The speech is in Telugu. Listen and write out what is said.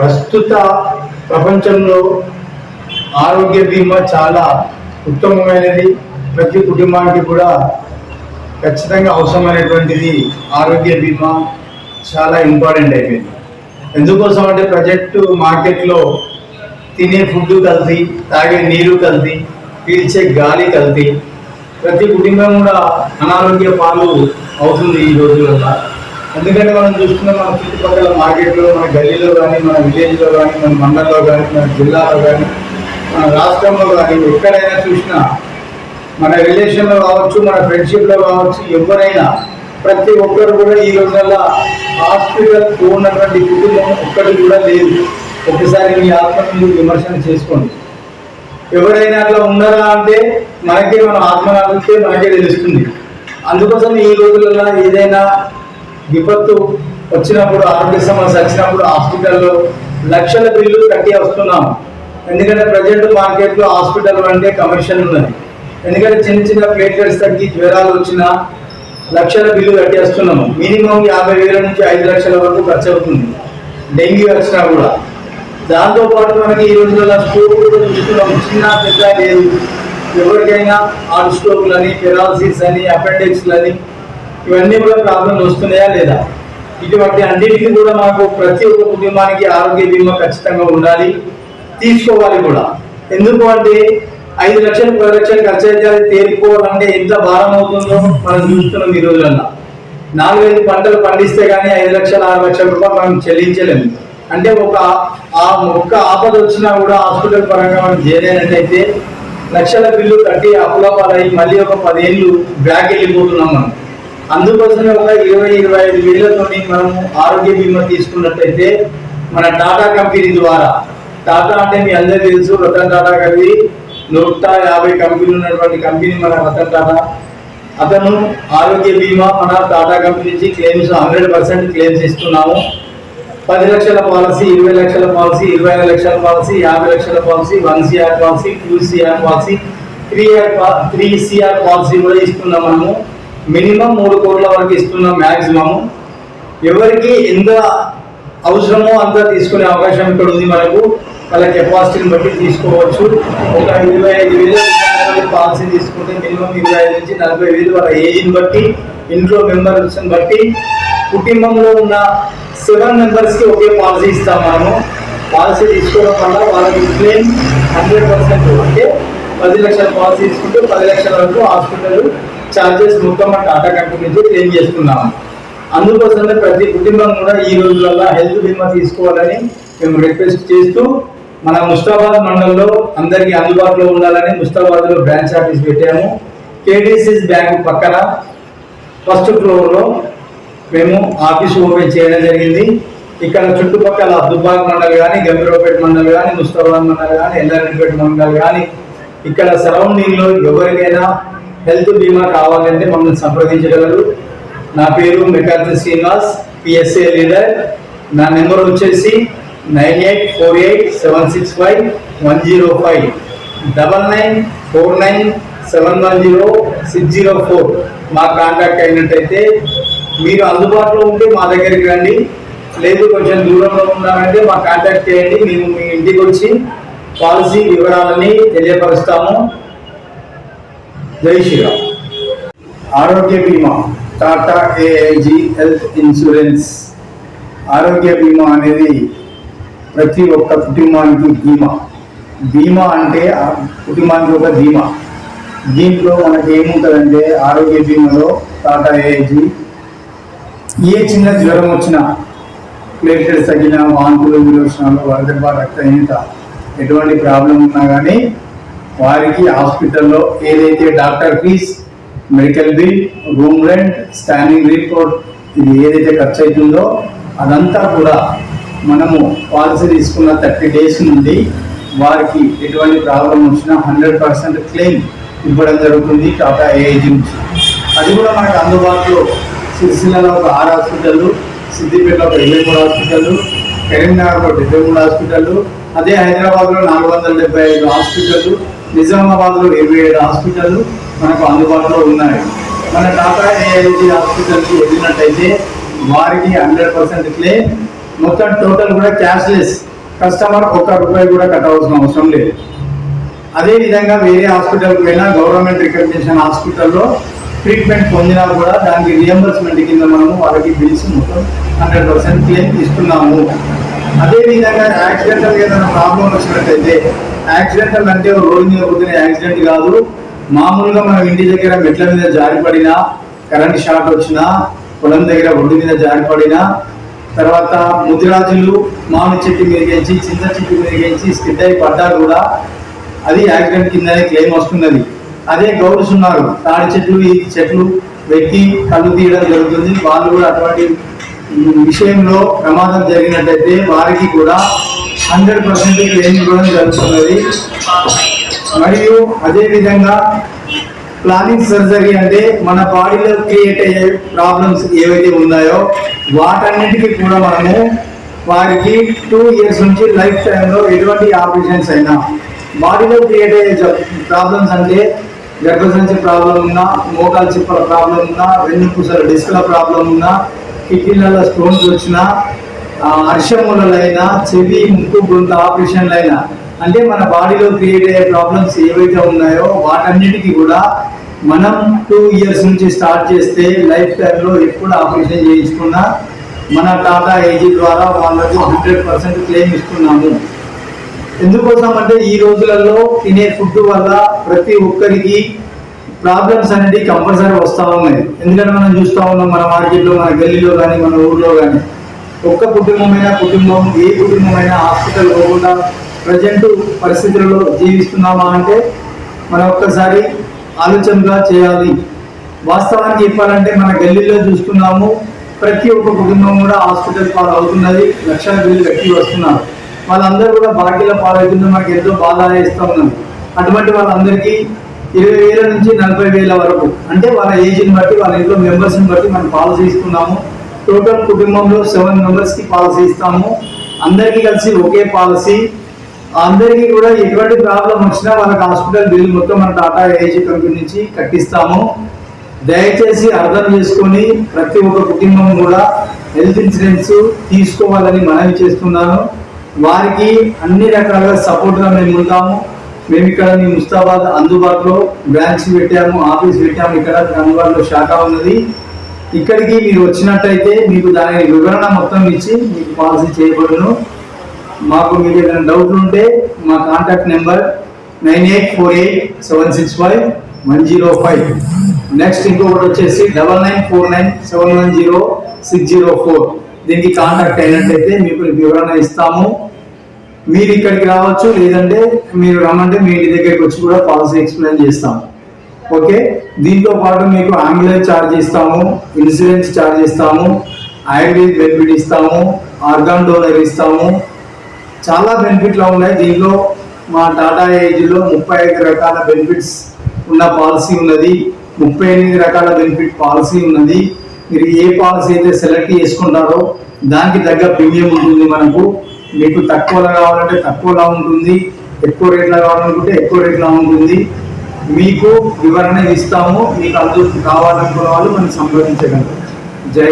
ప్రస్తుత ప్రపంచంలో ఆరోగ్య బీమా చాలా ఉత్తమమైనది. ప్రతి కుటుంబానికి కూడా ఖచ్చితంగా అవసరమైనటువంటిది ఆరోగ్య బీమా చాలా ఇంపార్టెంట్ అయిపోయింది. ఎందుకోసం అంటే ప్రజెక్ట్ మార్కెట్లో తినే ఫుడ్ కల్తీ తాగే నీరు కల్తీ పీల్చే గాలి కల్తీ ప్రతి కుటుంబం కూడా అనారోగ్య పాలు అవుతుంది ఈ రోజులలో. ఎందుకంటే మనం చూస్తున్నాం మన చుట్టుపక్కల మార్కెట్లో మన గల్లీలో కానీ మన విలేజ్లో కానీ మన మండలంలో కానీ మన జిల్లాలో కానీ మన రాష్ట్రంలో కానీ ఎక్కడైనా చూసినా మన రిలేషన్లో కావచ్చు మన ఫ్రెండ్షిప్లో కావచ్చు ఎవరైనా ప్రతి ఒక్కరు కూడా ఈ రోజుల్లో హాస్పిటల్ ఉన్నటువంటి కుటుంబం ఒక్కటి కూడా లేదు. ఒకసారి మీ ఆత్మను విమర్శన చేసుకోండి. ఎవరైనా అట్లా ఉన్నారా అంటే మనకే మన ఆత్మ అడిగితే మనకే తెలుస్తుంది. అందుకోసం ఈ రోజులలో ఏదైనా విపత్తు వచ్చినప్పుడు ఆరోగ్య సమస్య వచ్చినప్పుడు హాస్పిటల్లో లక్షల బిల్లు కట్టి వస్తున్నాం. ఎందుకంటే ప్రజెంట్ మార్కెట్లో హాస్పిటల్ అంటే కమర్షియల్ ఉన్నది. ఎందుకంటే చిన్న చిన్న ప్లేట్లెట్స్ తగ్గి జ్వరాలు వచ్చినా లక్షల బిల్లు కట్టేస్తున్నాము మినిమం యాభై వేల నుంచి ఐదు లక్షల వరకు ఖర్చు అవుతుంది. డెంగ్యూ వచ్చినా కూడా. దాంతోపాటు మనకి ఈ రోజుల్లో స్ట్రోక్ కూడా చూస్తున్నాం. చిన్న పెద్ద లేదు. ఎవరికైనా హార్ట్ స్ట్రోక్లు పెరాలసిస్ అని అపెండిక్స్లని ఇవన్నీ కూడా ప్రాబ్లమ్స్ వస్తున్నాయా లేదా? ఇటువంటి అన్నిటికీ కూడా మనకు ప్రతి ఒక్క కుటుంబానికి ఆరోగ్య బీమా ఖచ్చితంగా ఉండాలి. తీసుకోవాలి కూడా. ఎందుకు అంటే ఐదు లక్షలు పది లక్షలు ఖర్చు అయితే అది తేలిపోవాలంటే ఎంత భారం అవుతుందో మనం చూస్తున్నాం ఈ రోజులన్నా నాలుగైదు పంటలు పండిస్తే కానీ ఐదు లక్షల ఆరు లక్షల రూపాయలు మనం చెల్లించలేము. అంటే ఒక ఆ ఒక్క ఆపద వచ్చినా కూడా హాస్పిటల్ పరంగా మనం చేయలేనట్టయితే లక్షల బిల్లు కట్టి అప్పుల పాలై మళ్ళీ ఒక పదేళ్ళు బ్యాక్ వెళ్ళిపోతున్నాం మనం. అందుకోసమే ఒక ఇరవై ఇరవై ఐదు వేలతోని మనము ఆరోగ్య బీమా తీసుకున్నట్టయితే మన టాటా కంపెనీ ద్వారా. టాటా అంటే మీ అందరికీ తెలుసు రతన్ టాటా గారి నూట యాభై కంపెనీలు ఉన్నటువంటి కంపెనీ మన రతన్ టాటా. అతను ఆరోగ్య బీమా మన టాటా కంపెనీ నుంచి క్లెయిమ్స్ హండ్రెడ్ పర్సెంట్ క్లెయిమ్స్ ఇస్తున్నాము. పది లక్షల పాలసీ ఇరవై లక్షల పాలసీ ఇరవై ఐదు లక్షల పాలసీ యాభై లక్షల policy one CR policy two CR policy three R three CR policy కూడా ఇస్తున్నాం మనము. మినిమం మూడు కోట్ల వరకు ఇస్తున్నాం మ్యాక్సిమము ఎవరికి ఎంత అవసరమో అంత తీసుకునే అవకాశం ఇక్కడ ఉంది మనకు. వాళ్ళ కెపాసిటీని బట్టి తీసుకోవచ్చు. ఒక ఇరవై ఐదు వేలు పాలసీ తీసుకుంటే మినిమం ఇరవై ఐదు నుంచి నలభై వేలు వాళ్ళ ఏజ్ని బట్టి ఇంట్లో మెంబర్స్ని బట్టి కుటుంబంలో ఉన్న సెవెన్ మెంబర్స్కి ఒకే పాలసీ ఇస్తాం మనము. పాలసీ తీసుకోవడం వల్ల వాళ్ళకి క్లెయిమ్ హండ్రెడ్ పర్సెంట్ అంటే పది లక్షల పాలసీ తీసుకుంటే పది లక్షల వరకు హాస్పిటల్ ఛార్జెస్ మొత్తం మన టాటా కంపెనీ నుంచి క్లెయిమ్ చేసుకున్నాము అందుకోసమే ప్రతి కుటుంబం కూడా ఈ రోజులలో హెల్త్ బీమా తీసుకోవాలని మేము రిక్వెస్ట్ చేస్తూ మన ముస్తాబాద్ మండలంలో అందరికీ అందుబాటులో ఉండాలని ముస్తాబాద్లో బ్రాంచ్ ఆఫీస్ పెట్టాము. కేడీసీస్ బ్యాంక్ పక్కన ఫస్ట్ ఫ్లోర్లో మేము ఆఫీస్ ఓపెన్ చేయడం జరిగింది. ఇక్కడ చుట్టుపక్కల దుబ్బాక్ మండల్ కానీ గంభీరావుపేట మండల్ కానీ ముస్తాబాద్ మండల్ కానీ ఎల్లారెడ్డిపేట మండల్ కానీ ఇక్కడ సరౌండింగ్లో ఎవరికైనా హెల్త్ బీమా కావాలంటే మమ్మల్ని సంప్రదించగలరు. నా పేరు మెకార్తి శ్రీనివాస్ పిఎస్ఏ లీడర్. నా నెంబర్ వచ్చేసి nine eight four eight seven six five one zero five. Double nine four nine seven one zero six zero four మా కాంటాక్ట్ అయినట్టయితే మీరు అందుబాటులో ఉంటే మా దగ్గరికి రండి. లేదు కొంచెం దూరంలో ఉన్నారంటే మా కాంటాక్ట్ చేయండి. మేము మీ ఇంటికి వచ్చి పాలసీ వివరాలని తెలియపరుస్తాము. జై శ్రీరామ్. ఆరోగ్య బీమా టాటా ఏఐజీ హెల్త్ ఇన్సూరెన్స్. ఆరోగ్య బీమా అనేది ప్రతి ఒక్క కుటుంబానికి బీమా. బీమా అంటే కుటుంబానికి ఒక బీమా. దీంట్లో మనకి ఏముంటుందంటే ఆరోగ్య బీమాలో టాటా ఏఐజీ. ఏ చిన్న జ్వరం వచ్చినా ప్లేట్లెట్స్ తగ్గిన వాంతులు విరోచనాలు వరదర్భ రక్తహీనత ఎటువంటి ప్రాబ్లం ఉన్నా కానీ వారికి హాస్పిటల్లో ఏదైతే doctor fees medical bill room rent scanning report ఇది ఏదైతే ఖర్చు అవుతుందో అదంతా కూడా మనము పాలసీ తీసుకున్న థర్టీ డేస్ నుండి వారికి ఎటువంటి ప్రాబ్లం వచ్చినా హండ్రెడ్ పర్సెంట్ క్లెయిమ్ ఇవ్వడం జరుగుతుంది టాటా ఏఐజీ నుంచి. అది కూడా మనకు అందుబాటులో సిరిసిల్లలో ఒక ఆరు హాస్పిటల్ సిద్దిపేటలో ఒక ఇరవై మూడు హాస్పిటల్ కరీంనగర్లో డెబ్బై మూడు హాస్పిటల్ అదే హైదరాబాద్లో నాలుగు వందల డెబ్బై ఐదు హాస్పిటల్ నిజామాబాద్లో ఇరవై ఏడు హాస్పిటల్ మనకు అందుబాటులో ఉన్నాయి. మన టాటా ఏఐజీ హాస్పిటల్కి వెళ్ళినట్టయితే వారికి హండ్రెడ్ పర్సెంట్ క్లే. మొత్తం టోటల్ కూడా క్యాష్లెస్. కస్టమర్ ఒక్క రూపాయి కూడా కట్టవలసిన అవసరం లేదు. అదేవిధంగా వేరే హాస్పిటల్కి వెళ్ళినా గవర్నమెంట్ రికగ్నిషన్ హాస్పిటల్లో ట్రీట్మెంట్ పొందినా కూడా దానికి రియంబర్స్మెంట్ కింద మనము వాళ్ళకి బిల్స్ మొత్తం హండ్రెడ్ పర్సెంట్ క్లెయిమ్ ఇస్తున్నాము. అదే విధంగా యాక్సిడెంటల్ ఏదైనా ప్రాబ్లం వచ్చినట్టయితే యాక్సిడెంటల్ అంటే రోడ్డు మీద పోతున్న యాక్సిడెంట్ కాదు. మామూలుగా మనం ఇంటి దగ్గర మెట్ల మీద జారిపడినా కరెంట్ షాక్ వచ్చినా పొలం దగ్గర ఒడ్డు మీద జారిపడినా తర్వాత ముదిరాజులు మామిడి చెట్టు మీదకించి చింత చెట్టు మీదకించి స్కిడ్ అయి పడ్డా కూడా అది యాక్సిడెంట్ కిందనే క్లెయిమ్ వస్తున్నది. అదే గౌరవస్తున్నారు ఉన్నారు. తాడి చెట్లు ఈ చెట్లు వెక్కి కళ్ళు తీయడం జరుగుతుంది. వాళ్ళు కూడా అటువంటి విషయంలో ప్రమాదం జరిగినట్టయితే వారికి కూడా హండ్రెడ్ పర్సెంట్ క్లెయిమ్ ఇవ్వడం జరుగుతున్నది. మరియు అదేవిధంగా ప్లానింగ్ సర్జరీ అంటే మన బాడీలో క్రియేట్ అయ్యే ప్రాబ్లమ్స్ ఏవైతే ఉన్నాయో వాటన్నిటికీ కూడా మనము వారికి టూ ఇయర్స్ నుంచి లైఫ్ టైంలో ఎటువంటి ఆపరేషన్స్ అయినా బాడీలో క్రియేట్ అయ్యే ప్రాబ్లమ్స్ అంటే గర్భసంచి ప్రాబ్లం ఉన్నా మోకాల చిప్పల ప్రాబ్లం ఉన్నా వెన్నుపూసల డిస్క్ల ప్రాబ్లం ఉన్నా కిడ్నీలలో స్టోన్స్ వచ్చినా ఆ, అర్షములైనా చెవి ముక్కు గొంతు ఆపరేషన్లు అయినా అంటే మన బాడీలో క్రియేట్ అయ్యే ప్రాబ్లమ్స్ ఏవైతే ఉన్నాయో వాటన్నిటికీ కూడా మనం టూ ఇయర్స్ నుంచి స్టార్ట్ చేస్తే లైఫ్ టైంలో ఎప్పుడు ఆపరేషన్ చేయించుకున్నా మన టాటా ఏజీ ద్వారా వాళ్ళకు హండ్రెడ్ పర్సెంట్ క్లెయిమ్ ఇస్తున్నాము. ఎందుకోసం అంటే ఈ రోజులలో తినే ఫుడ్ వల్ల ప్రతి ఒక్కరికి ప్రాబ్లమ్స్ అనేది కంపల్సరీ వస్తూ ఉన్నాయి. ఎందుకంటే మనం చూస్తూ ఉన్నాం మన మార్కెట్లో మన గల్లీలో కానీ మన ఊర్లో కానీ. ఒక్క కుటుంబమైన కుటుంబం ఏ కుటుంబమైన హాస్పిటల్ పోకుండా ప్రజెంట్ పరిస్థితులలో జీవిస్తున్నామా అంటే మనం ఒక్కసారి ఆలోచనగా చేయాలి. వాస్తవానికి చెప్పాలంటే మన గల్లీలో చూస్తున్నాము ప్రతి ఒక్క కుటుంబం కూడా హాస్పిటల్ పాలు అవుతున్నది లక్షల బిల్లు కట్టి వస్తున్నారు. వాళ్ళందరూ కూడా బాకీల పాలవుతుంది మనకి ఎంతో బాధ ఇస్తూ ఉన్నారు అటువంటి వాళ్ళందరికీ ఇరవై వేల నుంచి నలభై వేల వరకు. అంటే వాళ్ళ ఏజ్ని బట్టి వాళ్ళ ఇంట్లో మెంబర్స్ని బట్టి మనం పాలసీ ఇస్తున్నాము టోటల్ కుటుంబంలో సెవెన్ మెంబర్స్కి పాలసీ ఇస్తాము అందరికీ కలిసి ఒకే పాలసీ. అందరికీ కూడా ఎటువంటి ప్రాబ్లం వచ్చినా వాళ్ళకి హాస్పిటల్ బిల్ మొత్తం మన టాటా ఏజీ కంపెనీ నుంచి కట్టిస్తాము. దయచేసి అర్థం చేసుకొని ప్రతి ఒక్క కుటుంబం కూడా హెల్త్ ఇన్సూరెన్స్ తీసుకోవాలని మనవి చేస్తున్నాను. వారికి అన్ని రకాలుగా సపోర్ట్గా మేము ఉంటాము. మేము ఇక్కడ మీ ముస్తాబాద్ అందుబాటులో బ్రాంచ్ పెట్టాము ఆఫీస్ పెట్టాము ఇక్కడ అందుబాటులో శాఖ ఉన్నది. ఇక్కడికి మీరు వచ్చినట్టయితే మీకు దాని వివరణ మొత్తం ఇచ్చి మీకు పాలసీ చేయబడును. మాకు మీకు ఏదైనా డౌట్లు ఉంటే మా contact number nine eight four eight seven six five one zero five. Next ఇంకొకటి వచ్చేసి double nine four nine seven one zero six zero four. దీనికి కాంటాక్ట్ అయినట్టయితే మీకు వివరణ ఇస్తాము. మీరు ఇక్కడికి రావచ్చు లేదంటే మీరు రమ్మంటే మీ ఇంటి దగ్గరికి వచ్చి కూడా పాలసీ ఎక్స్ప్లెయిన్ చేస్తాం. ఓకే? దీంతో పాటు మీకు అంబులెన్స్ ఛార్జ్ ఇస్తాము ఇన్సూరెన్స్ ఛార్జ్ ఇస్తాము ఆయుర్వేద బెనిఫిట్ ఇస్తాము ఆర్గాన్ డోనర్ ఇస్తాము. చాలా బెనిఫిట్లు ఉన్నాయి. దీనిలో మా టాటా ఏజ్లో ముప్పై ఐదు రకాల బెనిఫిట్స్ ఉన్న పాలసీ ఉన్నది. ముప్పై ఎనిమిది రకాల బెనిఫిట్ పాలసీ ఉన్నది. మీరు ఏ పాలసీ అయితే సెలెక్ట్ చేసుకుంటారో దానికి తగ్గ ప్రీమియం ఉంటుంది మనకు. మీకు తక్కువలో కావాలంటే తక్కువలా ఉంటుంది ఎక్కువ రేట్లో కావాలనుకుంటే ఎక్కువ రేట్లో ఉంటుంది. మీకు వివరణ ఇస్తాము మీకు అందుకు కావాలనుకున్న వాళ్ళు మనం సంప్రదించగలరు జై